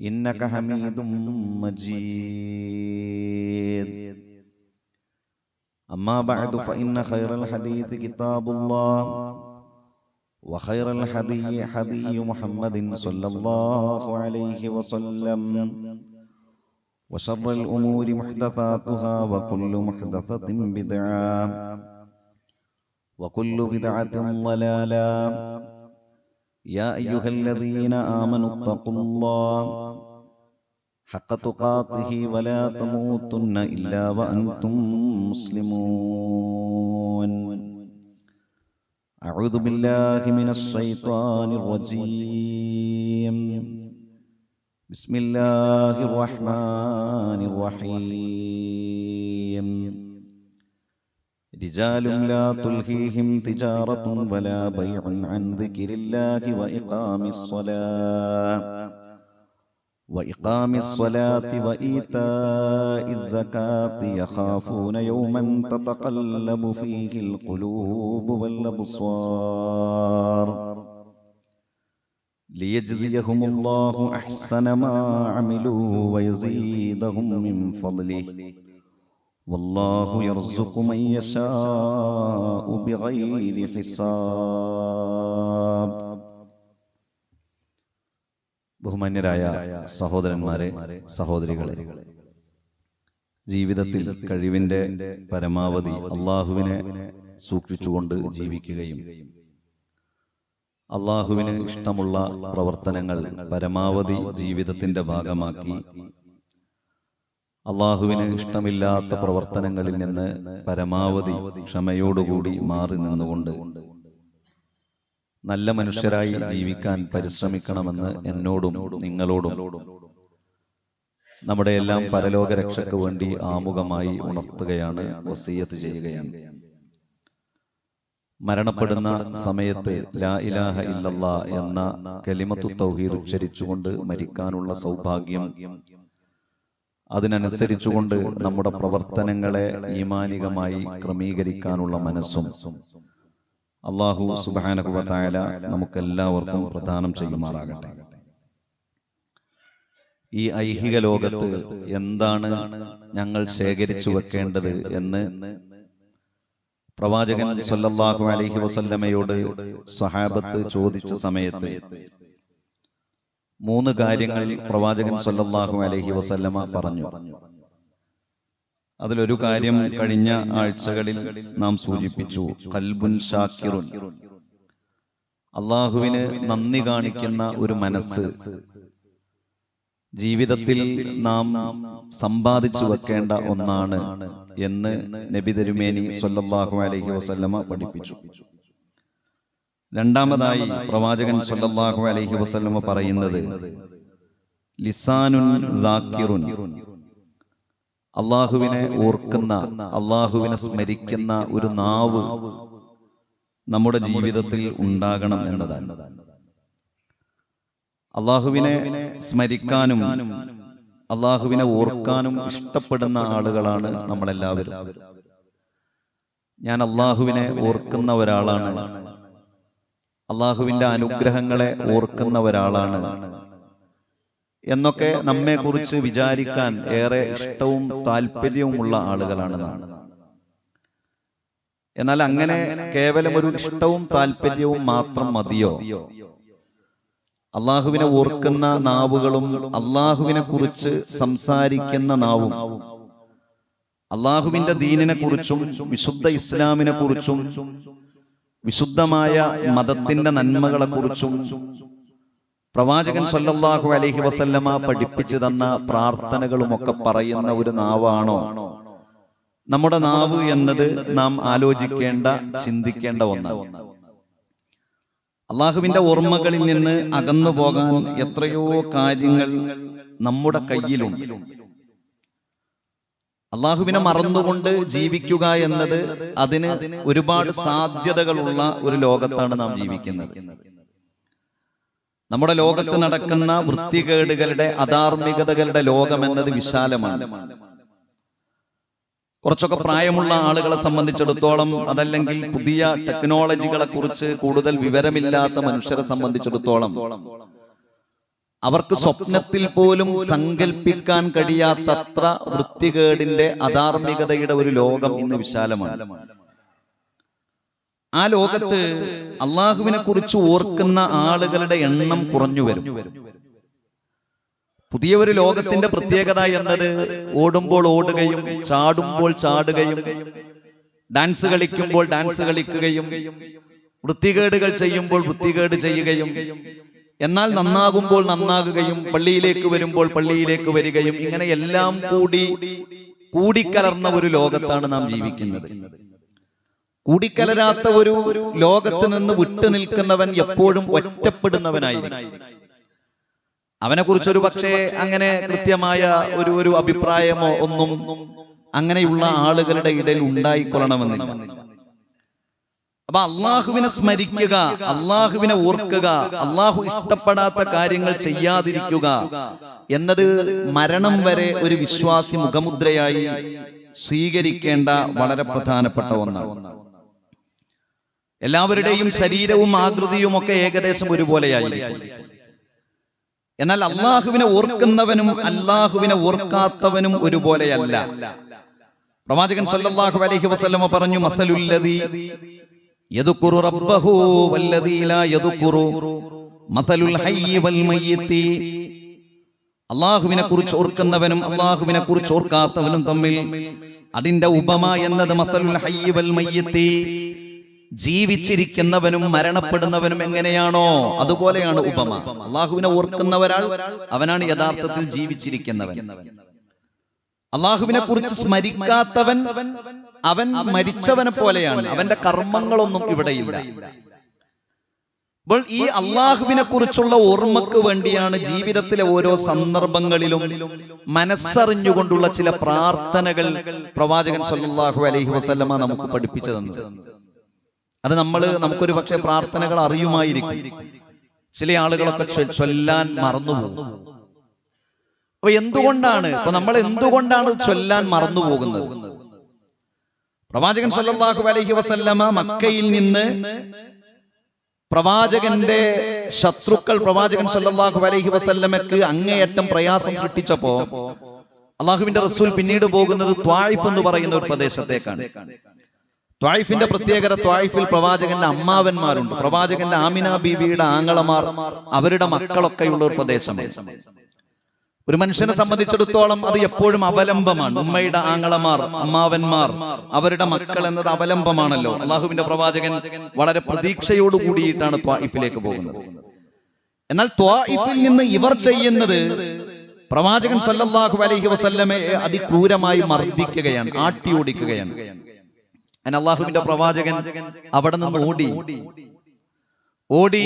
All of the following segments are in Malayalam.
إنك حميد مجيد. أما بعد فإن خير الحديث كتاب الله. وخير الحدي حدي محمد صلى الله عليه وسلم. وشر الأمور محدثاتها وكل محدثة بدعة. وكل بدعة ضلالة. يا أيها الذين آمنوا اتقوا الله. حق تقاته ولا تموتن إلا وأنتم مسلمون. أعوذ بالله من الشيطان الرجيم. بسم الله الرحمن الرحيم. رجال لا تلهيهم تجارة ولا بيع عن ذكر الله وإقام الصلاة. وإقام الصلاة وإيتاء الزكاة يخافون يوما تتقلب فيه القلوب والأبصار ليجزيهم الله أحسن ما عملوا ويزيدهم من فضله والله يرزق من يشاء بغير حساب ബഹുമാന്യരായ സഹോദരന്മാരെ സഹോദരികളെ ജീവിതത്തിൽ കഴിവിന്റെ പരമാവധി അള്ളാഹുവിനെ സൂക്ഷിച്ചുകൊണ്ട് ജീവിക്കുകയും അള്ളാഹുവിന് ഇഷ്ടമുള്ള പ്രവർത്തനങ്ങൾ പരമാവധി ജീവിതത്തിന്റെ ഭാഗമാക്കി അള്ളാഹുവിന് ഇഷ്ടമില്ലാത്ത പ്രവർത്തനങ്ങളിൽ നിന്ന് പരമാവധി ക്ഷമയോടുകൂടി മാറി നിന്നുകൊണ്ട് നല്ല മനുഷ്യരായി ജീവിക്കാൻ പരിശ്രമിക്കണമെന്ന് എന്നോടും നിങ്ങളോടും. നമ്മുടെ എല്ലാം പരലോക രക്ഷയ്ക്ക് വേണ്ടി ആമുഖമായി ഉണർത്തുകയാണ് വസീയത്ത് ചെയ്യുകയാണ്. മരണപ്പെടുന്ന സമയത്ത് ലാ ഇലാഹ ഇല്ലല്ലാ എന്ന കലിമത്തു തൗഹീദ് ഉച്ചരിച്ചുകൊണ്ട് മരിക്കാനുള്ള സൗഭാഗ്യം അതിനനുസരിച്ചുകൊണ്ട് നമ്മുടെ പ്രവർത്തനങ്ങളെ ഈമാനികമായി ക്രമീകരിക്കാനുള്ള മനസ്സും അള്ളാഹു സുബാനകുവത്തായ നമുക്കെല്ലാവർക്കും പ്രദാനം ചെയ്യുമാറാകട്ടെ. ഈ ഐഹിക ലോകത്ത് എന്താണ് ഞങ്ങൾ ശേഖരിച്ചു വെക്കേണ്ടത് എന്ന് പ്രവാചകൻ സല്ലല്ലാഹു അലൈഹി വസല്ലമയോട് സഹാബത്ത് ചോദിച്ച സമയത്ത് മൂന്ന് കാര്യങ്ങൾ പ്രവാചകൻ സല്ലല്ലാഹു അലൈഹി വസല്ലമ പറഞ്ഞു. അതിലൊരു കാര്യം കഴിഞ്ഞ ആഴ്ചകളിൽ നാം സൂചിപ്പിച്ചു. കൽബുൻ ഷാക്കിറുൻ അള്ളാഹുവിന് നന്ദി കാണിക്കുന്ന ഒരു മനസ്സ്. ജീവിതത്തിൽ നാം സമ്പാദിച്ചു വെക്കേണ്ട ഒന്നാണ് എന്ന് നബി തിരുമേനി സൊല്ലാഹു അലഹി വസല്ലമ പഠിപ്പിച്ചു. രണ്ടാമതായി പ്രവാചകൻ സൊല്ലാഹു അലഹി വസല്ലമ പറയുന്നത് ലിസാനുൻ അള്ളാഹുവിനെ ഓർക്കുന്ന അള്ളാഹുവിനെ സ്മരിക്കുന്ന ഒരു നാവ് നമ്മുടെ ജീവിതത്തിൽ ഉണ്ടാകണം എന്നതാണ്. അള്ളാഹുവിനെ സ്മരിക്കാനും അള്ളാഹുവിനെ ഓർക്കാനും ഇഷ്ടപ്പെടുന്ന ആളുകളാണ് നമ്മളെല്ലാവരും. ഞാൻ അള്ളാഹുവിനെ ഓർക്കുന്ന ഒരാളാണ്. അള്ളാഹുവിന്റെ അനുഗ്രഹങ്ങളെ ഓർക്കുന്ന ഒരാളാണ്. എന്നൊക്കെ നമ്മെ കുറിച്ച് വിചാരിക്കാൻ ഏറെ ഇഷ്ടവും താല്പര്യവുമുള്ള ആളുകളാണ് നാം. എന്നാൽ അങ്ങനെ കേവലം ഒരു ഇഷ്ടവും താല്പര്യവും മാത്രം മതിയോ? അള്ളാഹുവിനെ ഓർക്കുന്ന നാവുകളും അള്ളാഹുവിനെ കുറിച്ച് സംസാരിക്കുന്ന നാവും. അള്ളാഹുവിന്റെ ദീനിനെ കുറിച്ചും വിശുദ്ധ ഇസ്ലാമിനെ കുറിച്ചും വിശുദ്ധമായ മതത്തിന്റെ നന്മകളെ കുറിച്ചും പ്രവാചകൻ സല്ലല്ലാഹു അലൈഹി വസല്ലമ പഠിപ്പിച്ചു തന്ന പ്രാർത്ഥനകളുമൊക്കെ പറയുന്ന ഒരു നാവാണോ? നമ്മുടെ നാവ് എന്നത് നാം ആലോചിക്കേണ്ട ചിന്തിക്കേണ്ട ഒന്നാണ്. അള്ളാഹുവിന്റെ ഓർമ്മകളിൽ നിന്ന് അകന്നു പോകാൻ എത്രയോ കാര്യങ്ങൾ നമ്മുടെ കയ്യിലുണ്ട്. അള്ളാഹുവിനെ മറന്നുകൊണ്ട് ജീവിക്കുക എന്നത് അതിന് ഒരുപാട് സാധ്യതകളുള്ള ഒരു ലോകത്താണ് നാം ജീവിക്കുന്നത്. നമ്മുടെ ലോകത്ത് നടക്കുന്ന വൃത്തികേടുകളുടെ അധാർമികതകളുടെ ലോകം എന്നത് വിശാലമാണ്. കുറച്ചൊക്കെ പ്രായമുള്ള ആളുകളെ സംബന്ധിച്ചിടത്തോളം അതല്ലെങ്കിൽ പുതിയ ടെക്നോളജികളെ കുറിച്ച് കൂടുതൽ വിവരമില്ലാത്ത മനുഷ്യരെ സംബന്ധിച്ചിടത്തോളം അവർക്ക് സ്വപ്നത്തിൽ പോലും സങ്കല്പിക്കാൻ കഴിയാത്തത്ര വൃത്തികേടിന്റെ അധാർമികതയുടെ ഒരു ലോകം ഇന്ന് വിശാലമാണ്. ആ ലോകത്ത് അള്ളാഹുവിനെ കുറിച്ച് ഓർക്കുന്ന ആളുകളുടെ എണ്ണം കുറഞ്ഞു വരും. പുതിയ ഒരു ലോകത്തിന്റെ പ്രത്യേകത എന്നത് ഓടുമ്പോൾ ഓടുകയും ചാടുമ്പോൾ ചാടുകയും ഡാൻസ് കളിക്കുമ്പോൾ ഡാൻസ് കളിക്കുകയും വൃത്തികേടുകൾ ചെയ്യുമ്പോൾ വൃത്തികേട് ചെയ്യുകയും എന്നാൽ നന്നാകുമ്പോൾ നന്നാകുകയും പള്ളിയിലേക്ക് വരുമ്പോൾ പള്ളിയിലേക്ക് വരികയും ഇങ്ങനെ എല്ലാം കൂടി കൂടിക്കലർന്ന ഒരു ലോകത്താണ് നാം ജീവിക്കുന്നത്. കൂടിക്കലരാത്ത ഒരു ലോകത്ത് നിന്ന് വിട്ടു നിൽക്കുന്നവൻ എപ്പോഴും ഒറ്റപ്പെടുന്നവനായിരിക്കും. അവനെ കുറിച്ചൊരു പക്ഷേ അങ്ങനെ കൃത്യമായ ഒരു ഒരു അഭിപ്രായമോ ഒന്നും അങ്ങനെയുള്ള ആളുകളുടെ ഇടയിൽ ഉണ്ടായിക്കൊള്ളണമെന്നില്ല. അപ്പൊ അള്ളാഹുവിനെ സ്മരിക്കുക അള്ളാഹുവിനെ ഓർക്കുക അള്ളാഹു ഇഷ്ടപ്പെടാത്ത കാര്യങ്ങൾ ചെയ്യാതിരിക്കുക എന്നത് മരണം വരെ ഒരു വിശ്വാസി മുഖമുദ്രയായി സ്വീകരിക്കേണ്ട വളരെ പ്രധാനപ്പെട്ട ഒന്നാണ്. എല്ലാവരുടെയും ശരീരവും ആകൃതിയും ഒക്കെ ഏകദേശം ഒരുപോലെയായിരിക്കും. എന്നാൽ അള്ളാഹുവിനെ ഓർക്കുന്നവനും അള്ളാഹുവിനെ ഓർക്കാത്തവനും ഒരുപോലെയല്ല. പ്രവാചകൻ സല്ലല്ലാഹു അലൈഹി വസല്ലമ പറഞ്ഞു മസലുല്ലദി യദ്കുറു റബ്ബഹു വല്ലദീ ലാ യദ്കുറു മസലുൽ ഹയ്യി വൽ മയ്യിത്തി. അള്ളാഹുവിനെ കുറിച്ച് ഓർക്കുന്നവനും അള്ളാഹുവിനെ കുറിച്ച് ഓർക്കാത്തവനും തമ്മിൽ അതിന്റെ ഉപമ എന്നത് മസലുൽ ഹയ്യി വൽ മയ്യിത്തി. ജീവിച്ചിരിക്കുന്നവനും മരണപ്പെടുന്നവനും എങ്ങനെയാണോ അതുപോലെയാണ് ഉപമ. അള്ളാഹുവിനെ ഓർക്കുന്നവരാൾ അവനാണ് യഥാർത്ഥത്തിൽ ജീവിച്ചിരിക്കുന്നവൻ. അള്ളാഹുവിനെ കുറിച്ച് സ്മരിക്കാത്തവൻ അവൻ മരിച്ചവനെ പോലെയാണ്. അവന്റെ കർമ്മങ്ങളൊന്നും ഇവിടെയില്ല. അപ്പോൾ ഈ അള്ളാഹുവിനെ കുറിച്ചുള്ള ഓർമ്മക്ക് വേണ്ടിയാണ് ജീവിതത്തിലെ ഓരോ സന്ദർഭങ്ങളിലും മനസ്സറിഞ്ഞുകൊണ്ടുള്ള ചില പ്രാർത്ഥനകൾ പ്രവാചകൻ സല്ലാഹു അലൈഹി വസ്ലമ നമുക്ക് പഠിപ്പിച്ചു തന്നത്. അത് നമ്മൾ നമുക്കൊരു പക്ഷെ പ്രാർത്ഥനകൾ അറിയുമായിരിക്കും. ചില ആളുകളൊക്കെ ചൊല്ലാൻ മറന്നുപോകും അപ്പൊ എന്തുകൊണ്ടാണ്? ഇപ്പൊ നമ്മൾ എന്തുകൊണ്ടാണ് ചൊല്ലാൻ മറന്നു പോകുന്നത്? പ്രവാചകൻ സല്ലല്ലാഹു അലൈഹി വസല്ലമ മക്കയിൽ നിന്ന് പ്രവാചകന്റെ ശത്രുക്കൾ പ്രവാചകൻ സല്ലല്ലാഹു അലൈഹി വസല്ലമക്ക് അങ്ങേയറ്റം പ്രയാസം സൃഷ്ടിച്ചപ്പോ അള്ളാഹുവിന്റെ റസൂൽ പിന്നീട് പോകുന്നത് ത്വായിഫ് എന്ന് പറയുന്ന ഒരു പ്രദേശത്തേക്കാണ്. ത്വായിഫിന്റെ പ്രത്യേകത ത്വായിഫിൽ പ്രവാചകന്റെ അമ്മാവന്മാരുണ്ട്. പ്രവാചകന്റെ ആമിന ബീവിയുടെ ആങ്ങളമാർ അവരുടെ മക്കളൊക്കെയുള്ള ഒരു പ്രദേശമാണ്. ഒരു മനുഷ്യനെ സംബന്ധിച്ചിടത്തോളം അത് എപ്പോഴും അവലംബമാണ്. ഉമ്മയുടെ ആങ്ങളമാർ അമ്മാവന്മാർ അവരുടെ മക്കൾ എന്നത് അവലംബമാണല്ലോ. അള്ളാഹുവിന്റെ പ്രവാചകൻ വളരെ പ്രതീക്ഷയോട് കൂടിയിട്ടാണ് ത്വായിഫിലേക്ക് പോകുന്നത്. എന്നാൽ ത്വായിഫിൽ നിന്ന് ഇവർ ചെയ്യുന്നത് പ്രവാചകൻ സല്ലല്ലാഹു അലൈഹി വസല്ലമയെ അതിക്രൂരമായി മർദ്ദിക്കുകയാണ് ആട്ടി ഓടിക്കുകയാണ് അങ്ങനെ അള്ളാഹുവിന്റെ പ്രവാചകൻ അവിടെ നിന്ന് ഓടി. ഓടി.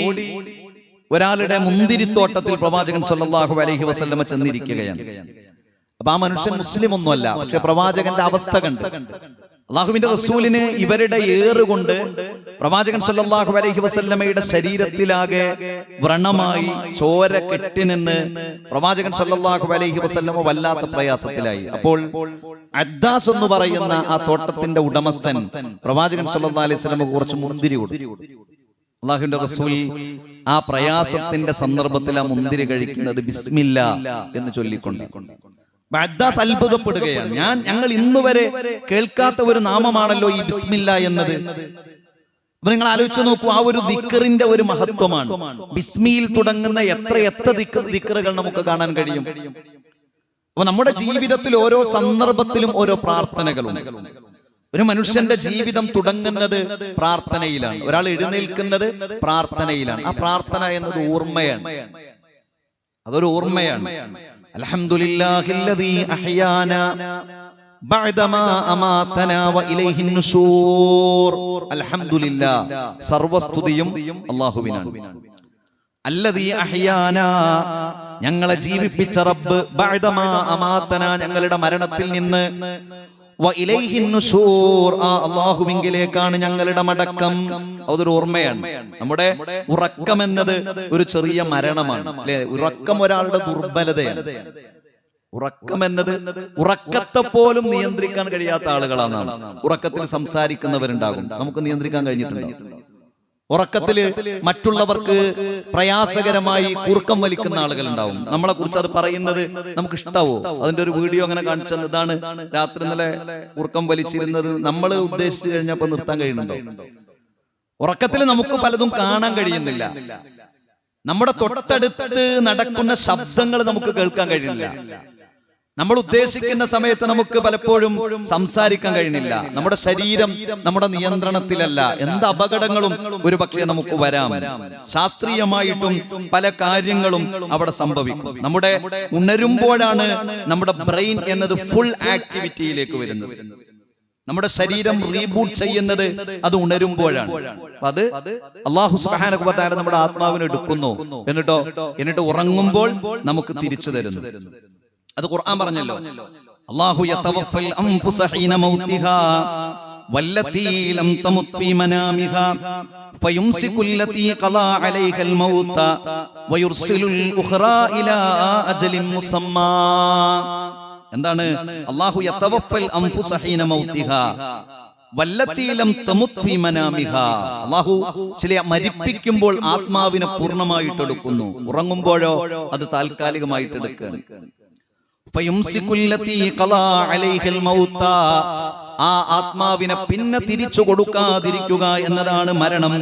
ഒരാളുടെ മുന്തിരിത്തോട്ടത്തിൽ പ്രവാചകൻ സല്ലാഹു അലഹി വസല്ലമ ചെന്നിരിക്കുകയാണ്. അപ്പൊ ആ മനുഷ്യൻ മുസ്ലിം ഒന്നുമല്ല പക്ഷെ പ്രവാചകന്റെ അവസ്ഥ കണ്ട്. അള്ളാഹുവിന്റെ റസൂലിന് ഇവരുടെ ഏറുകൊണ്ട് പ്രവാചകൻ സല്ലാഹു അലൈഹി വസല്ലമയുടെ ശരീരത്തിലാകെ വ്രണമായി ചോര കെട്ടിനിന്ന് പ്രവാചകൻ സല്ലാഹു അലൈഹി വസല്ലമ വല്ലാത്ത പ്രയാസത്തിലായി. അപ്പോൾ അദ്ദാസ് എന്ന് പറയുന്ന ആ തോട്ടത്തിന്റെ ഉടമസ്ഥൻ പ്രവാചകൻ സല്ലല്ലാഹു അലൈഹി വസല്ലം കുറച്ച് മുന്തിരി കൊടുത്തു. അള്ളാഹുവിന്റെ റസൂൽ ആ പ്രയാസത്തിന്റെ സന്ദർഭത്തിൽ ആ മുന്തിരി കഴിക്കുന്നത് ബിസ്മില്ല എന്ന് ചൊല്ലിക്കൊണ്ട്. അദ്ദാസ് അത്ഭുതപ്പെടുകയാണ്. ഞാൻ ഞങ്ങൾ ഇന്ന് വരെ കേൾക്കാത്ത ഒരു നാമമാണല്ലോ ഈ ബിസ്മില്ല എന്നത്. അപ്പൊ നിങ്ങൾ ആലോചിച്ച് നോക്കൂ ആ ഒരു ദിക്കറിന്റെ ഒരു മഹത്വമാണ്. ബിസ്മിയിൽ തുടങ്ങുന്ന എത്ര എത്ര ദിക്കറുകൾ നമുക്ക് കാണാൻ കഴിയും? അപ്പൊ നമ്മുടെ ജീവിതത്തിൽ ഓരോ സന്ദർഭത്തിലും ഓരോ പ്രാർത്ഥനകളുണ്ട് ഒരു മനുഷ്യന്റെ ജീവിതം തുടങ്ങുന്നത് പ്രാർത്ഥനയിലാണ്. ഒരാൾ എഴുന്നേൽക്കുന്നത് പ്രാർത്ഥനയിലാണ്. ആ പ്രാർത്ഥന എന്നത് ഓർമ്മയാണ്. അതൊരു ഓർമ്മയാണ്. അൽഹംദുലില്ലാ. സർവസ്തുതിയും അഹ്യാനാ ഞങ്ങളെ ജീവിപ്പിച്ച റബ്ബ് ബഅദമാ അമാതനാ ഞങ്ങളുടെ മരണത്തിൽ നിന്ന് അല്ലാഹുവിങ്കിലേക്കാണ് ഞങ്ങളുടെ മടക്കം. അതൊരു ഓർമ്മയാണ്. നമ്മുടെ ഉറക്കം എന്നത് ഒരു ചെറിയ മരണമാണ്. അല്ലെ? ഉറക്കം ഒരാളുടെ ദുർബലതയാണ്. ഉറക്കം എന്നത് ഉറക്കത്തെ പോലും നിയന്ത്രിക്കാൻ കഴിയാത്ത ആളുകളാണ് ഉറക്കത്തിൽ സംസാരിക്കുന്നവരുണ്ടാകും. നമുക്ക് നിയന്ത്രിക്കാൻ കഴിഞ്ഞിട്ടുണ്ടോ? ഉറക്കത്തിൽ മറ്റുള്ളവർക്ക് പ്രയാസകരമായി കുറുക്കം വലിക്കുന്ന ആളുകൾ ഉണ്ടാവും നമ്മളെ കുറിച്ച് അത് പറയുന്നത് നമുക്ക് ഇഷ്ടാവോ അതിന്റെ ഒരു വീഡിയോ അങ്ങനെ കാണിച്ചത് ഇതാണ് രാത്രി ഇന്നലെ കുറുക്കം വലിച്ചിരുന്നത് നമ്മൾ ഉദ്ദേശിച്ചു കഴിഞ്ഞപ്പോ നിർത്താൻ കഴിയുന്നുണ്ടോ? ഉറക്കത്തിൽ നമുക്ക് പലതും കാണാൻ കഴിയുന്നില്ല. നമ്മുടെ തൊട്ടടുത്ത് നടക്കുന്ന ശബ്ദങ്ങൾ നമുക്ക് കേൾക്കാൻ കഴിയുന്നില്ല. നമ്മൾ ഉദ്ദേശിക്കുന്ന സമയത്ത് നമുക്ക് പലപ്പോഴും സംസാരിക്കാൻ കഴിയുന്നില്ല. നമ്മുടെ ശരീരം നമ്മുടെ നിയന്ത്രണത്തിലല്ല. എന്ത് അപകടങ്ങളും ഒരു പക്ഷേ നമുക്ക് വരാം. ശാസ്ത്രീയമായിട്ടും പല കാര്യങ്ങളും അവിടെ സംഭവിക്കും. നമ്മുടെ ഉണരുമ്പോഴാണ് നമ്മുടെ ബ്രെയിൻ എന്നത് ഫുൾ ആക്ടിവിറ്റിയിലേക്ക് വരുന്നത്. നമ്മുടെ ശരീരം റീബൂട്ട് ചെയ്യുന്നത് അത് ഉണരുമ്പോഴാണ്. അത് അള്ളാഹു തആല നമ്മുടെ ആത്മാവിനെ എടുക്കുന്നു. എന്നിട്ടോ? എന്നിട്ട്? ഉറങ്ങുമ്പോൾ നമുക്ക് തിരിച്ചു തരുന്നു. അത് ഖുർആൻ പറഞ്ഞല്ലോ. അല്ലാഹു യതവഫൽ അൻഫുസ ഹീന മൗതിഹാ വല്ലതീ ലം തമുത് ഫീ മനാമിഹാ ഫയുംസികു അല്ലതീ ഖലാ അലൈഹൽ മൗത വയർസിലുൽ ഉഖറാ ഇലാ അജലിൻ മുസമ്മാ. എന്താണ്? അല്ലാഹു യതവഫൽ അൻഫുസ ഹീന മൗതിഹാ വല്ലത്തീലം തമുത് ഫീ മനാമിഹാ. അല്ലാഹു ചില മരിപ്പിക്കുമ്പോൾ ആത്മാവിനെ പൂർണമായിട്ട് എടുക്കുന്നു ഉറങ്ങുമ്പോഴോ അത് താൽക്കാലികമായിട്ട് ആ ആത്മാവിനെ പിന്നെ തിരിച്ചു കൊടുക്കാതിരിക്കുക എന്നതാണ് മരണം.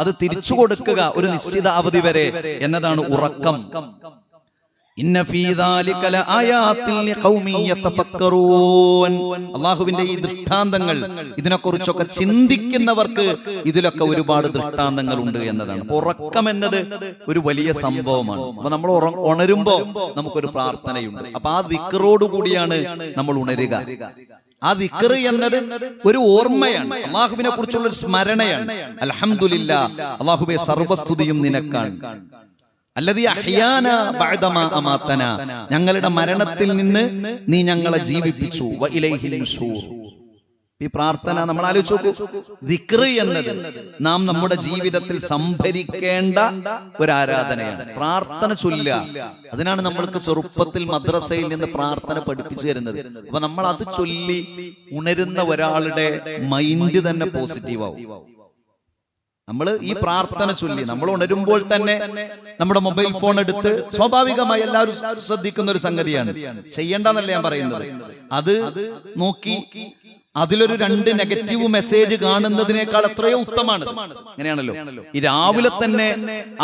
അത് തിരിച്ചു കൊടുക്കുക ഒരു നിശ്ചിത അവധി വരെ എന്നതാണ് ഉറക്കം. അല്ലാഹുവിന്റെ ഈ ദൃഷ്ടാന്തങ്ങൾ ഇതിനെക്കുറിച്ചൊക്കെ ചിന്തിക്കുന്നവർക്ക് ഇതിലൊക്കെ ഒരുപാട് ദൃഷ്ടാന്തങ്ങൾ ഉണ്ട് എന്നതാണ്. ഉറക്കം എന്നത് ഒരു വലിയ സംഭവമാണ്. അപ്പൊ നമ്മൾ ഉണരുമ്പോ നമുക്കൊരു പ്രാർത്ഥനയുണ്ട്. അപ്പൊ ആ ദിക്കറോട് കൂടിയാണ് നമ്മൾ ഉണരുക. ആ ദിക്കറ് എന്നത് ഒരു ഓർമ്മയാണ്. അള്ളാഹുവിനെ കുറിച്ചുള്ള ഒരു സ്മരണയാണ്. അലഹമുല്ല അള്ളാഹുബെ സർവസ്തുതിയും നിനക്കാണ്. ഞങ്ങളുടെ മരണത്തിൽ നിന്ന് നീ ഞങ്ങളെ ജീവിപ്പിച്ചു. ഈ പ്രാർത്ഥന നമ്മൾ ആലോചിച്ച് നോക്കൂ. ദിക്റ് എന്നത് നാം നമ്മുടെ ജീവിതത്തിൽ സംഭരിക്കേണ്ട ഒരു ആരാധനയാണ്. പ്രാർത്ഥന ചൊല്ല അതിനാണ് നമ്മൾക്ക് ചെറുപ്പത്തിൽ മദ്രസയിൽ നിന്ന് പ്രാർത്ഥന പഠിപ്പിച്ചു തരുന്നത്. അപ്പൊ നമ്മൾ അത് ചൊല്ലി ഉണരുന്ന ഒരാളുടെ മൈൻഡ് തന്നെ പോസിറ്റീവ് ആവും. നമ്മൾ ഈ പ്രാർത്ഥന ചൊല്ലി നമ്മൾ ഉണരുമ്പോൾ തന്നെ നമ്മുടെ മൊബൈൽ ഫോൺ എടുത്ത് സ്വാഭാവികമായി എല്ലാവരും ശ്രദ്ധിക്കുന്ന ഒരു സംഗതിയാണ്. ചെയ്യേണ്ടെന്നല്ല ഞാൻ പറയുന്നത്. അത് നോക്കി അതിലൊരു രണ്ട് നെഗറ്റീവ് മെസ്സേജ് കാണുന്നതിനേക്കാൾ എത്രയോ ഉത്തമാണ് അങ്ങനെയാണല്ലോ. ഈ രാവിലെ തന്നെ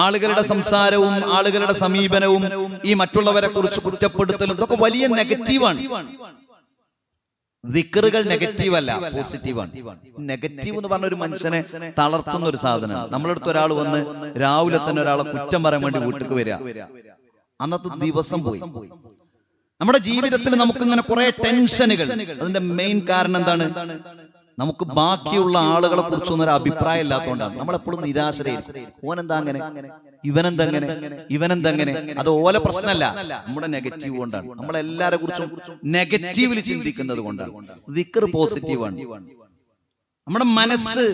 ആളുകളുടെ സംസാരവും ആളുകളുടെ സമീപനവും ഈ മറ്റുള്ളവരെ കുറിച്ച് കുറ്റപ്പെടുത്തലും ഇതൊക്കെ വലിയ നെഗറ്റീവാണ്. ദിക്കറുകൾ നെഗറ്റീവ് അല്ല പോസിറ്റീവാണ് നെഗറ്റീവ് എന്ന് പറഞ്ഞ ഒരു മനുഷ്യനെ തളർത്തുന്ന ഒരു സാധനമാണ്. നമ്മളടുത്ത് ഒരാൾ വന്ന് രാവിലെ തന്നെ ഒരാളെ കുറ്റം പറയാൻ വേണ്ടി വീട്ടിക്ക് വരിക. അന്നത്തെ ദിവസം പോയി. നമ്മുടെ ജീവിതത്തിൽ നമുക്ക് ഇങ്ങനെ കുറെ ടെൻഷനുകൾ അതിന്റെ മെയിൻ കാരണം എന്താണ്? നമുക്ക് ബാക്കിയുള്ള ആളുകളെ കുറിച്ചൊന്നും ഒരു അഭിപ്രായം ഇല്ലാത്തതുകൊണ്ടാണ്. നമ്മൾ എപ്പോഴും നിരാശരായിരിക്കും. ഓനെന്താ അങ്ങനെ? ഇവനെന്താ അങ്ങനെ ഇവനെന്താ അങ്ങനെ അത് ഓലെ പ്രശ്നമല്ല. നമ്മുടെ നെഗറ്റീവ് കൊണ്ടാണ്. നമ്മളെല്ലാരെ കുറിച്ചും നെഗറ്റീവിൽ ചിന്തിക്കുന്നത് കൊണ്ടാണ്. ദിക്കർ പോസിറ്റീവാണ് നമ്മുടെ മനസ്സ്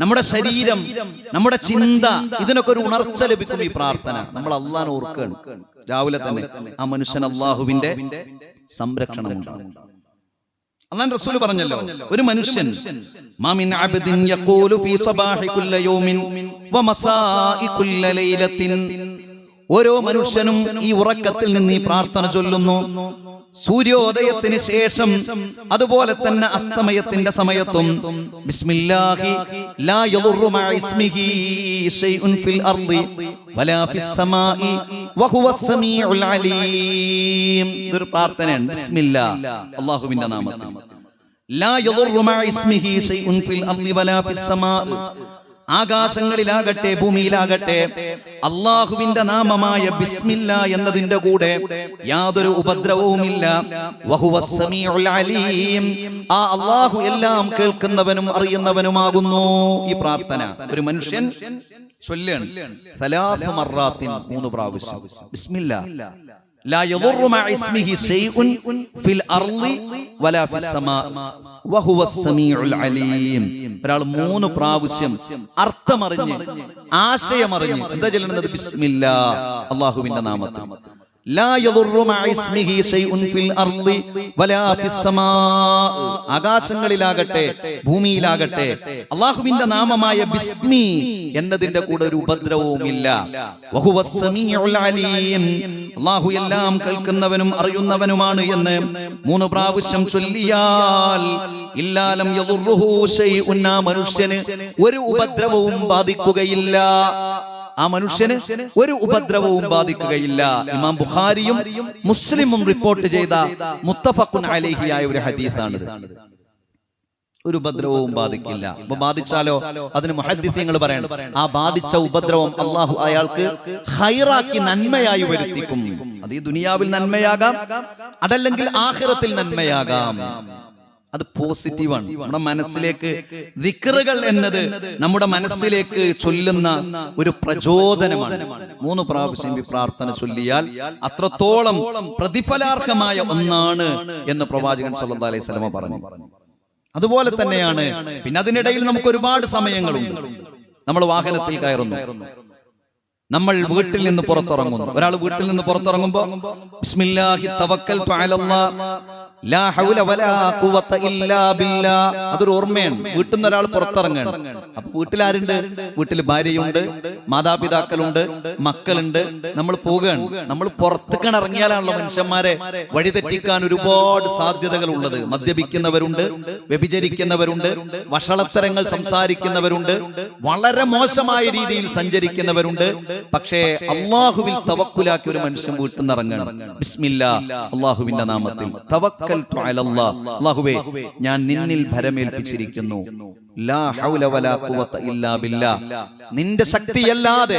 നമ്മുടെ ശരീരം നമ്മുടെ ചിന്ത ഇതിനൊക്കെ ഒരു ഉണർച്ച ലഭിക്കും ഈ പ്രാർത്ഥന. നമ്മൾ അള്ളാൻ ഓർക്കുകയാണ്. രാവിലെ തന്നെ ആ മനുഷ്യൻ അള്ളാഹുവിന്റെ സംരക്ഷണം ഉണ്ടാകും. അള്ളാൻ റസൂൽ പറഞ്ഞല്ലോ ഒരു മനുഷ്യൻ മാമിൻ അബ്ദിൻ യഖൂലു ഫീ സബാഹി കുല്ല യൗമിൻ വമസാഇ കുല്ല ലൈലത്തിൻ. ഓരോ മനുഷ്യനും ഈ ഉറക്കത്തിൽ നിന്ന് ഈ പ്രാർത്ഥന ചൊല്ലുന്നു. സൂര്യോദയത്തിന് ശേഷം അതുപോലെ തന്നെ അസ്തമയത്തിന്റെ സമയത്തും ബിസ്മില്ലാഹി ലാ യദുറു മഅ ഇസ്മിഹി ഷൈഉൻ ഫിൽ അർളി വലാ ഫിസ് സമാഇ വഹുവ സമീഉൽ അലീം ഇതൊരു പ്രാർത്ഥനയാണ്. ബിസ്മില്ലാ അല്ലാഹുവിന്റെ നാമത്തിൽ. ലാ യദുറു മഅ ഇസ്മിഹി ഷൈഉൻ ഫിൽ അർളി വലാ ഫിസ് സമാഇ ആകാശങ്ങളിലാകട്ടെ ഭൂമിയിലാകട്ടെ അള്ളാഹുവിന്റെ നാമമായ ബിസ്മില്ല എന്നതിന്റെ കൂടെ യാതൊരു ഉപദ്രവവുമില്ല. ആ അള്ളാഹു എല്ലാം കേൾക്കുന്നവനും അറിയുന്നവനുമാകുന്നു. ഈ പ്രാർത്ഥന ഒരു മനുഷ്യൻ ചൊല്ലാണ്. മൂന്ന് പ്രാവശ്യം. ബിസ്മില്ല. لا يضر مع اسمه شيء في الأرض ولا في السماء وهو السميع العليم ഒരാൾ മൂന്ന് പ്രാവശ്യം അർത്ഥമറിഞ്ഞ് ആശയമറിഞ്ഞ് എന്താ ചെല്ലുന്നത് ബിസ്മില്ല അള്ളാഹുവിന്റെ നാമത്തിൽ لا يضر مع اسمه شيء في الأرض ولا في السماء ആകാശങ്ങളിലാകട്ടെ ഭൂമിയിലാകട്ടെ അള്ളാഹുവിന്റെ നാമമായ ബിസ്മി എന്നതിന്റെ കൂടെ ഒരു ഉപദ്രവവുമില്ല വഹുവ സമീഉൽ അലീം. അള്ളാഹു എല്ലാം കേൾക്കുന്നവനും അറിയുന്നവനുമാണ് എന്ന് മൂന്ന് പ്രാവശ്യം ചൊല്ലിയാൽ ഇല്ലാലം. ആ മനുഷ്യന് ഒരു ഉപദ്രവവും ബാധിക്കുകയില്ല ആ മനുഷ്യന് ഒരു ഉപദ്രവവും ബാധിക്കുകയില്ല ഇമാം ബുഖാരിയും മുസ്ലിമും റിപ്പോർട്ട് ചെയ്ത മുത്തഫക്കുൻ അലേഹിയായ ഒരു ഹദീസാണിത് ഒരു ഉപദ്രവവും ബാധിക്കില്ല. അപ്പൊ ബാധിച്ചാലോ? അതിന് മഹദ്യങ്ങൾ പറയണം. ആ ബാധിച്ച ഉപദ്രവം അള്ളാഹു അയാൾക്ക് ഹൈറാക്കി നന്മയായി വരുത്തിക്കും. അത് ഈ ദുനിയാവിൽ നന്മയാകാം അതല്ലെങ്കിൽ ആഹിറത്തിൽ നന്മയാകാം. അത് പോസിറ്റീവാണ്. നമ്മുടെ മനസ്സിലേക്ക് ദിക്റുകൾ എന്നത് നമ്മുടെ മനസ്സിലേക്ക് ചൊല്ലുന്ന ഒരു പ്രചോദനമാണ്. മൂന്ന് പ്രാവശ്യം ഈ പ്രാർത്ഥന ചൊല്ലിയാൽ അത്രത്തോളം പ്രതിഫലാർഹമായ ഒന്നാണ് എന്ന് പ്രവാചകൻ സല്ലല്ലാഹു അലൈഹി വസല്ലം പറഞ്ഞു. അതുപോലെ തന്നെയാണ്. പിന്നെ അതിനിടയിൽ നമുക്ക് ഒരുപാട് സമയങ്ങളുണ്ട്. നമ്മൾ വാഹനത്തിൽ കയറുന്നു. നമ്മൾ വീട്ടിൽ നിന്ന് പുറത്തിറങ്ങുന്നു. ഒരാൾ വീട്ടിൽ നിന്ന് പുറത്തിറങ്ങുമ്പോൾ ബിസ്മില്ലാഹി തവക്കൽതു അതൊരു ഓർമ്മയാണ്. വീട്ടിൽ നിന്ന് ഒരാൾ പുറത്തിറങ്ങാണ്. അപ്പൊ വീട്ടിലാരുണ്ട് വീട്ടിൽ ഭാര്യയുണ്ട് മാതാപിതാക്കളുണ്ട് മക്കളുണ്ട്. നമ്മൾ പോവുകയാണ്. നമ്മൾ പുറത്തേക്കാണ് ഇറങ്ങിയാലാണല്ലോ മനുഷ്യന്മാരെ വഴിതെറ്റിക്കാൻ ഒരുപാട് സാധ്യതകൾ ഉള്ളത് മദ്യപിക്കുന്നവരുണ്ട് വ്യഭിചരിക്കുന്നവരുണ്ട് വഷളത്തരങ്ങൾ സംസാരിക്കുന്നവരുണ്ട് വളരെ മോശമായ രീതിയിൽ സഞ്ചരിക്കുന്നവരുണ്ട്. പക്ഷേ അള്ളാഹുവിൽ തവക്കുലാക്കി ഒരു മനുഷ്യൻ വീട്ടിൽ നിന്ന് ഇറങ്ങണം. ബിസ്മില്ല അള്ളാഹുവിന്റെ നാമത്തിൽ. തവക്കൽ ഞാൻ നിന്നിൽ ഭരമേൽപ്പിച്ചിരിക്കുന്നു. നിന്റെ ശക്തിയല്ലാതെ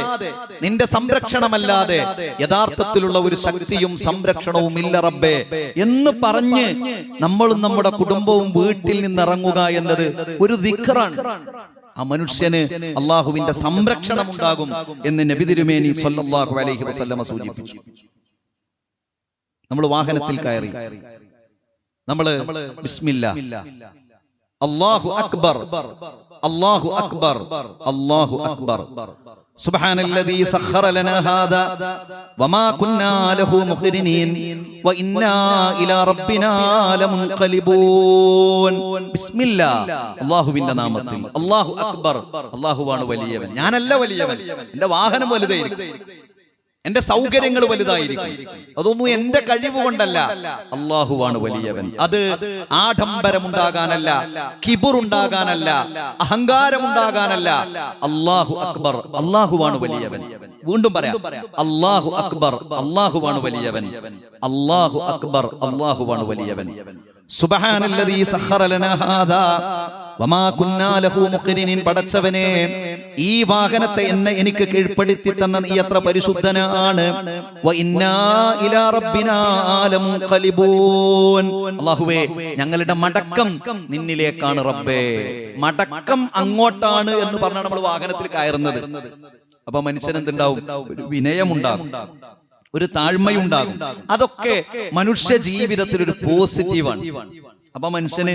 നിന്റെ സംരക്ഷണമല്ലാതെ യഥാർത്ഥത്തിലുള്ള ഒരു ശക്തിയും സംരക്ഷണവും ഇല്ല റബ്ബേ. എന്ന് പറഞ്ഞ് നമ്മളും നമ്മുടെ കുടുംബവും വീട്ടിൽ നിന്ന് ഇറങ്ങുക എന്നത് ഒരു ദിക്കറാണ് ആ മനുഷ്യന് അള്ളാഹുവിന്റെ സംരക്ഷണം ഉണ്ടാകും എന്ന് നബി തിരുമേനി സല്ലല്ലാഹു അലൈഹി വസല്ലമ സൂചിപ്പിച്ചു. നമ്മൾ വാഹനത്തിൽ കയറി. നമ്മള് ബിസ്മില്ല അല്ലാഹു അക്ബർ അല്ലാഹു അക്ബർ അല്ലാഹു അക്ബർ سبحان الذي سخر لنا هذا وما كنا له مقرنين وإنا إلى ربنا لمنقلبون بسم الله അള്ളാഹുവിന്റെ നാമത്തിൽ അള്ളാഹു അക്ബർ അള്ളാഹുവാണ് വലിയവൻ ഞാനല്ല വലിയവൻ എന്റെ വാഹനം വലുതായിരിക്കും എന്റെ സൗകര്യങ്ങൾ വലുതായിരിക്കും. അതൊന്നും എന്റെ കഴിവ് കൊണ്ടല്ല. അള്ളാഹുവാണ് വലിയവൻ. അത് ആഡംബരമുണ്ടാകാനല്ല കിബുറുണ്ടാകാനല്ല അഹങ്കാരമുണ്ടാകാനല്ല. അള്ളാഹു അക്ബർ. അള്ളാഹുവാണ് വലിയവൻ. വീണ്ടും പറയാം. അള്ളാഹു അക്ബർ. അള്ളാഹുവാണ് വലിയവൻ. അള്ളാഹു അക്ബർ. അള്ളാഹുവാണ് വലിയവൻ. സുബ്ഹാനല്ലദീ സഖറ ലനാ ഹാദാ. വമാ കുന്നാ ലഹു മുഖ്രിനീൻ പടച്ചവനെ ഈ വാഹനത്തെ എന്നെ എനിക്ക് കീഴ്പ്പെടുത്തി തന്ന നീ എത്ര പരിശുദ്ധനാണ്. അള്ളാഹുവേ ഞങ്ങളുടെ മടക്കം നിന്നിലേക്കാണ് റബ്ബേ. മടക്കം അങ്ങോട്ടാണ് എന്ന് പറഞ്ഞാണ് നമ്മൾ വാഹനത്തിൽ കയറുന്നത്. അപ്പൊ മനുഷ്യൻ എന്തുണ്ടാവും? ഒരു വിനയമുണ്ടാകും. ഒരു താഴ്മയുണ്ടാകും അതൊക്കെ മനുഷ്യ ജീവിതത്തിൽ ഒരു പോസിറ്റീവാണ്. അപ്പൊ മനുഷ്യന്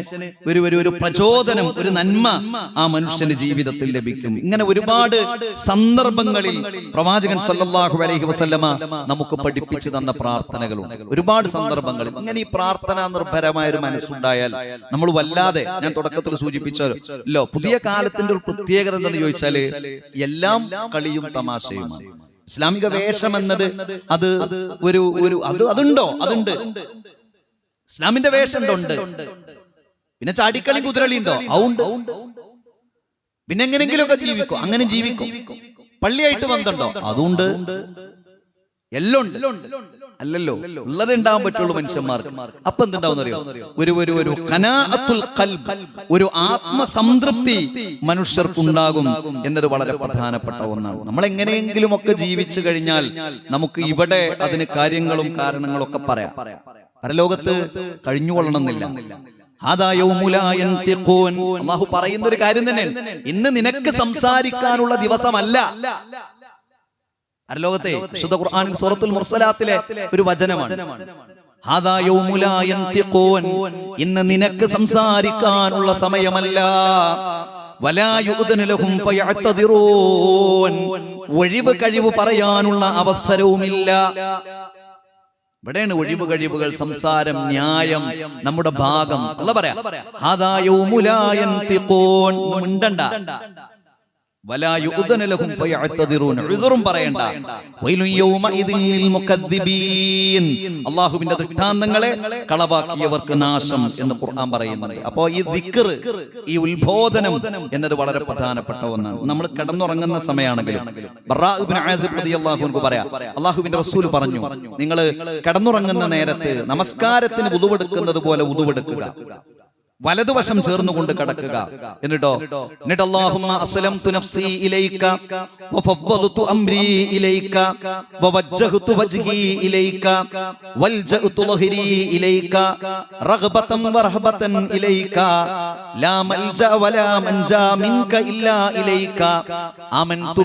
ഒരു ഒരു ഒരു പ്രചോദനം ഒരു നന്മ ആ മനുഷ്യന്റെ ജീവിതത്തിൽ ലഭിക്കും. ഇങ്ങനെ ഒരുപാട് സന്ദർഭങ്ങളിൽ പ്രവാചകൻ സല്ലല്ലാഹു അലൈഹി വസല്ലമ നമുക്ക് പഠിപ്പിച്ചു തന്ന പ്രാർത്ഥനകളുണ്ട് ഒരുപാട് സന്ദർഭങ്ങളിൽ ഇങ്ങനെ ഈ പ്രാർത്ഥന നിർഭരമായ ഒരു മനസ്സുണ്ടായാൽ നമ്മൾ വല്ലാതെ ഞാൻ തുടക്കത്തിൽ സൂചിപ്പിച്ചല്ലോ. പുതിയ കാലത്തിന്റെ ഒരു പ്രത്യേകത എന്തെന്ന് ചോദിച്ചാൽ എല്ലാം കളിയും തമാശയുമാണ്. ഇസ്ലാമിക വേഷം എന്നത് അത് ഒരു ഒരു അത് അതുണ്ടോ അതുണ്ട് ഇസ്ലാമിന്റെ വേഷം ഉണ്ട്. പിന്നെ ചാടിക്കളി കുതിരളി ഉണ്ടോ? അതുണ്ട്. പിന്നെ എങ്ങനെങ്കിലുമൊക്കെ ജീവിക്കും. അങ്ങനെ ജീവിക്കും. പള്ളിയായിട്ട് ബന്ധമുണ്ടോ? അതുണ്ട്. എല്ലാം ഉണ്ട് അല്ലല്ലോ. ഉള്ളത് ഉണ്ടാവാൻ പറ്റുള്ളൂ മനുഷ്യന്മാർക്ക്. അപ്പൊ എന്തുണ്ടാവും ഒരു ഒരു ഒരു കനാഅത്തുൽ ഖൽബ് ഒരു ആത്മസംതൃപ്തി മനുഷ്യർക്കുണ്ടാകും എന്നത് വളരെ പ്രധാനപ്പെട്ട ഒന്നാണ്. നമ്മൾ എങ്ങനെയെങ്കിലും ഒക്കെ ജീവിച്ചു കഴിഞ്ഞാൽ നമുക്ക് ഇവിടെ അതിന് കാര്യങ്ങളും കാരണങ്ങളും ഒക്കെ പറയാം. പരലോകത്ത് കഴിഞ്ഞുകൊള്ളണമെന്നില്ല. അള്ളാഹു പറയുന്ന ഒരു കാര്യം തന്നെയാണ്. ഇന്ന് നിനക്ക് സംസാരിക്കാനുള്ള ദിവസമല്ല. പരലോകത്തെ ശുദ്ധ ഖുർആൻ സൂറത്തുൽ മുർസലാത്തിലെ ഒരു വചനമാണ്. ഇന്ന് നിനക്ക് സംസാരിക്കാനുള്ള സമയമല്ല. ഒഴിവ് കഴിവ് പറയാനുള്ള അവസരവുമില്ല. ഇവിടെയാണ് ഒഴിവ് കഴിവുകൾ സംസാരം ന്യായം നമ്മുടെ ഭാഗം. അല്ല പറയാ. മിണ്ടണ്ട പറയണ്ട. അള്ളാഹുവിന്റെ ദൃഷ്ടാന്തങ്ങളെ കളവാക്കിയവർക്ക് നാശം എന്ന് ഖുർആൻ പറയുന്നുണ്ട്. അപ്പോ ഈ ദിക്കർ ഈ ഉത്ബോധനം എന്നത് വളരെ പ്രധാനപ്പെട്ട ഒന്നാണ്. നമ്മൾ കിടന്നുറങ്ങുന്ന സമയമാണെങ്കിലും പറയാ അള്ളാഹുവിന്റെ റസൂൽ പറഞ്ഞു നിങ്ങൾ കിടന്നുറങ്ങുന്ന നേരത്ത് നമസ്കാരത്തിന് ഉതുവെടുക്കുന്നത് പോലെ ഉതുവെടുക്കുക വലതുവശം ചേർന്നുകൊണ്ട് കിടക്കുക. എന്നിട്ടോ? എന്നിട്ട്? അല്ലാഹുമ്മ അസ്ലംതു നഫ്സി ഇലൈക അംരി ഇലൈക വവജ്ജഹ്തു വജ്ഹി ഇലൈക വൽജഅതു ഇലൈക റഗ്ബതൻ വറഹബതൻ ഇലൈക ലാ മൽജ വലാ മൻജാ മിൻക ഇല്ലാ ഇലൈക ആമൻതു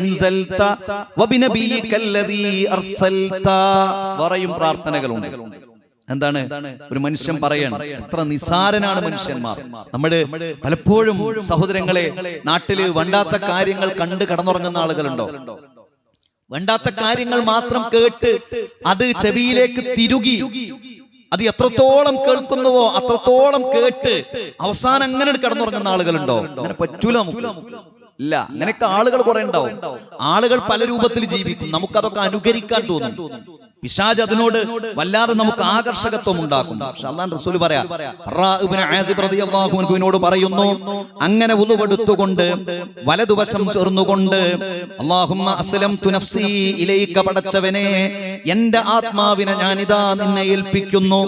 അൻസൽത. അർസൽത. പറയും പ്രാർത്ഥനകളുണ്ട്. എന്താണ്? ഒരു മനുഷ്യൻ പറയണം. എത്ര നിസാരനാണ് മനുഷ്യന്മാർ. നമ്മുടെ പലപ്പോഴും സഹോദരങ്ങളെ നാട്ടിൽ വണ്ടാത്ത കാര്യങ്ങൾ കണ്ട് കടന്നുറങ്ങുന്ന ആളുകളുണ്ടോ? വേണ്ടാത്ത കാര്യങ്ങൾ മാത്രം കേട്ട് അത് ചെവിയിലേക്ക് തിരുകി അത് എത്രത്തോളം കേൾക്കുന്നുവോ അത്രത്തോളം കേട്ട് അവസാനം അങ്ങനെ കടന്നുറങ്ങുന്ന ആളുകളുണ്ടോ? അങ്ങനെ പറ്റൂല നമുക്ക്. ഇല്ല അങ്ങനെയൊക്കെ ആളുകൾ കുറെ ഉണ്ടാവും. ആളുകൾ പല രൂപത്തിൽ ജീവിക്കും. നമുക്കതൊക്കെ അനുകരിക്കാൻ തോന്നും. പിശാജ് അതിനോട് വല്ലാതെ നമുക്ക് ആകർഷകത്വം ഉണ്ടാക്കും. റസൂൽ പറയാനോട് പറയുന്നു അങ്ങനെ ഉളുവെടുത്തുകൊണ്ട് വലതുവശം ചേർന്നുകൊണ്ട് അല്ലാഹുമ്മ അസ്ലംതു നഫ്സി ഇലൈക പടച്ചവനെ എന്റെ ആത്മാവിനെ ഞാനിതാ നിന്നെ ഏൽപ്പിക്കുന്നു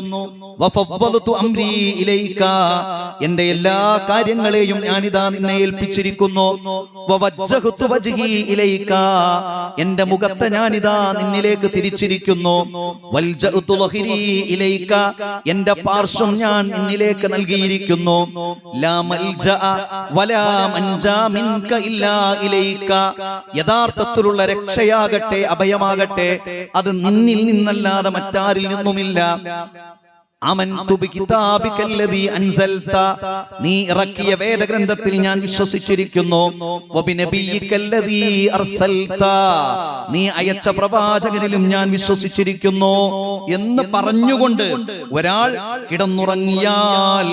എന്റെ എല്ലാ കാര്യങ്ങളെയും ഞാനിതാ നിന്നെ ഏൽപ്പിച്ചിരിക്കുന്നു എന്റെ മുഖത്തെ ഞാനിതാ നിന്നിലേക്ക് തിരിച്ചിരിക്കുന്നു. ഇലൈക എന്റെ പാർശ്വം ഞാൻ നിന്നിലേക്ക് നൽകിയിരിക്കുന്നു. യഥാർത്ഥത്തിലുള്ള രക്ഷയാകട്ടെ അഭയമാകട്ടെ അത് നിന്നിൽ നിന്നല്ലാതെ മറ്റാരിൽ നിന്നുമില്ല. നീ ഇറക്കിയ വേദഗ്രന്ഥത്തിൽ ഞാൻ വിശ്വസിച്ചിരിക്കുന്നു. നീ അയച്ച പ്രവാചകനിലും ഞാൻ വിശ്വസിച്ചിരിക്കുന്നു എന്ന് പറഞ്ഞുകൊണ്ട് ഒരാൾ കിടന്നുറങ്ങിയാൽ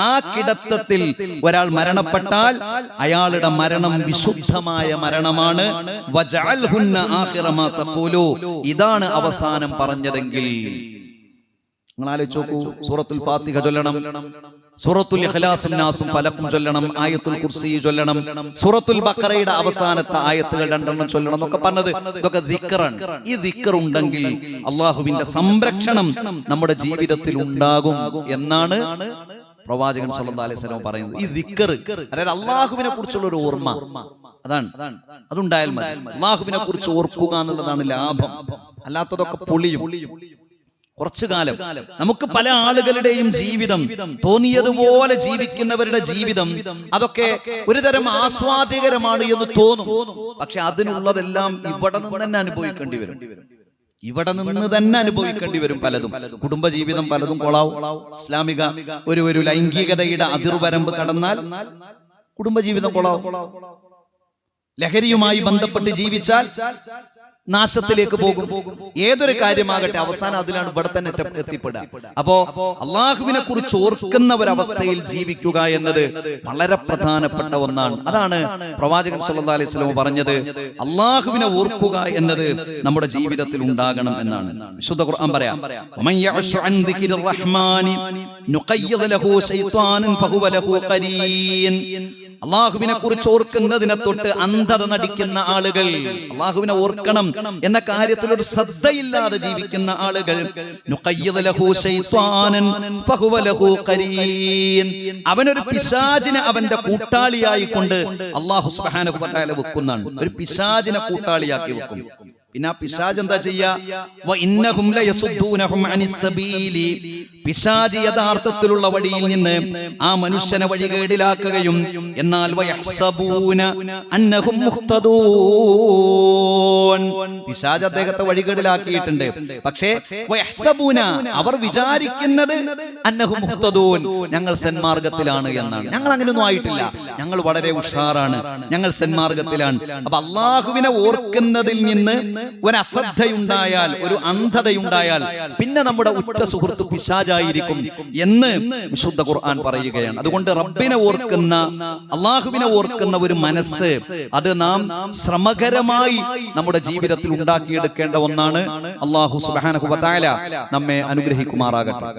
ആ കിടത്തത്തിൽ ഒരാൾ മരണപ്പെട്ടാൽ അയാളുടെ മരണം വിശുദ്ധമായ മരണമാണ് തഖൂലു. ഇതാണ് അവസാനം പറഞ്ഞതെങ്കിൽ. നിങ്ങൾ ആലോചിച്ച് നോക്കൂ സൂറത്തുൽ ഫാത്തിഹ ചൊല്ലണം. സൂറത്തുൽ ഇഖ്ലാസും നാസും ഫലക്കും ചൊല്ലണം. ആയത്തുൽ കുർസി ചൊല്ലണം. സൂറത്തുൽ ബക്കറയുടെ അവസാനത്തെ ആയത്തുകൾ രണ്ടെണ്ണം ചൊല്ലണം എന്നൊക്കെ പറഞ്ഞത്. ഇതൊക്കെ ദിക്റാണ് ഈ ദിക്ർ ഉണ്ടെങ്കിൽ അള്ളാഹുവിന്റെ സംരക്ഷണം നമ്മുടെ ജീവിതത്തിൽ ഉണ്ടാകും എന്നാണ് പ്രവാചകൻ സല്ലല്ലാഹു അലൈഹി വസല്ലം പറയുന്നത്. ഈ ദിക്കർ അതായത് അള്ളാഹുവിനെ കുറിച്ചുള്ള ഒരു ഓർമ്മ. അതാണ്. അതുണ്ടായാൽ മതി. അള്ളാഹുവിനെ കുറിച്ച് ഓർക്കുക എന്നുള്ളതാണ് ലാഭം. അല്ലാത്തതൊക്കെ പൊളിയും. കുറച്ചു കാലം. നമുക്ക് പല ആളുകളുടെയും ജീവിതം തോന്നിയതുപോലെ ജീവിക്കുന്നവരുടെ ജീവിതം അതൊക്കെ ഒരു തരം ആസ്വാദ്യകരമാണ് എന്ന് തോന്നും. പക്ഷെ അതിനുള്ളതെല്ലാം ഇവിടെ നിന്ന് തന്നെ അനുഭവിക്കേണ്ടി വരും. ഇവിടെ നിന്ന് തന്നെ അനുഭവിക്കേണ്ടി വരും പലതും. കുടുംബജീവിതം പലതും കൊളാവും. ഇസ്ലാമിക ഒരു ഒരു ലൈംഗികതയുടെ അതിർവരമ്പ് കടന്നാൽ കുടുംബജീവിതം കൊളാവും. ലഹരിയുമായി ബന്ധപ്പെട്ട് ജീവിച്ചാൽ നാശത്തിലേക്ക് പോകും. ഏതൊരു കാര്യമാകട്ടെ അവസാനം അതിലാണ് ഇവിടെ തന്നെ എത്ത- എത്തിപ്പെടുക. അപ്പോ അള്ളാഹുവിനെ കുറിച്ച് ഓർക്കുന്ന ഒരവസ്ഥയിൽ ജീവിക്കുക എന്നത് വളരെ പ്രധാനപ്പെട്ട ഒന്നാണ്. അതാണ് പ്രവാചകൻ സല്ലാ അലൈഹി സ്വലം പറഞ്ഞത് അള്ളാഹുവിനെ ഓർക്കുക എന്നത് നമ്മുടെ ജീവിതത്തിൽ ഉണ്ടാകണം എന്നാണ്. വിശുദ്ധ ഖുർആൻ പറയാം. "വമൻ യഅശു അൻ ദിക്രിർ റഹ്മാനി നുഖയ്യിദ് ലഹു ശൈത്വാനൻ ഫഹുവ ലഹു ഖരീൻ അള്ളാഹുവിനെ കുറിച്ച് ഓർക്കുന്നതിനെ തൊട്ട് അന്ധത നടിക്കുന്ന ആളുകൾ അള്ളാഹുവിനെ ഓർക്കണം എന്ന കാര്യത്തിൽ ഒരു ശ്രദ്ധയില്ലാതെ ജീവിക്കുന്ന ആളുകൾ. അവനൊരു പിശാചിനെ അവന്റെ കൂട്ടാളിയായി കൊണ്ട് അള്ളാഹു തആല വെക്കുന്നതാണ്. ഒരു പിശാചിനെ കൂട്ടാളിയാക്കി വെക്കും. പിന്നെ ആ പിശാജ് എന്താ പിശാജ് യഥാർത്ഥത്തിലുള്ള വഴിയിൽ നിന്ന് ആ മനുഷ്യനെ എന്നാൽ വയഹ്സബൂന അന്നഹും മുഹ്തദൂൻ. പിശാജ് അദ്ദേഹത്തെ വഴികേടിലാക്കിയിട്ടുണ്ട്. പക്ഷേ അവർ വിചാരിക്കുന്നത് അന്നഹും മുഹ്തദൂൻ. ഞങ്ങൾ സന്മാർഗത്തിലാണ് എന്നാണ്. ഞങ്ങൾ അങ്ങനെയൊന്നും ആയിട്ടില്ല. ഞങ്ങൾ വളരെ ഉഷാറാണ്. ഞങ്ങൾ സന്മാർഗത്തിലാണ്. അപ്പൊ അള്ളാഹുവിനെ ഓർക്കുന്നതിൽ നിന്ന് ഒരു അശ്രദ്ധയുണ്ടായാൽ ഒരു അന്ധതയുണ്ടായാൽ പിന്നെ നമ്മുടെ ഉറ്റ സുഹൃത്ത് പിശാചായിരിക്കും എന്ന് വിശുദ്ധ ഖുർആൻ പറയുകയാണ്. അതുകൊണ്ട് റബ്ബിനെ ഓർക്കുന്ന അള്ളാഹുവിനെ ഓർക്കുന്ന ഒരു മനസ്സ് അത് നാം ശ്രമകരമായി നമ്മുടെ ജീവിതത്തിൽ ഉണ്ടാക്കിയെടുക്കേണ്ട ഒന്നാണ്. അള്ളാഹു സുബാനഹു നമ്മെ അനുഗ്രഹിക്കുമാറാകട്ടെ.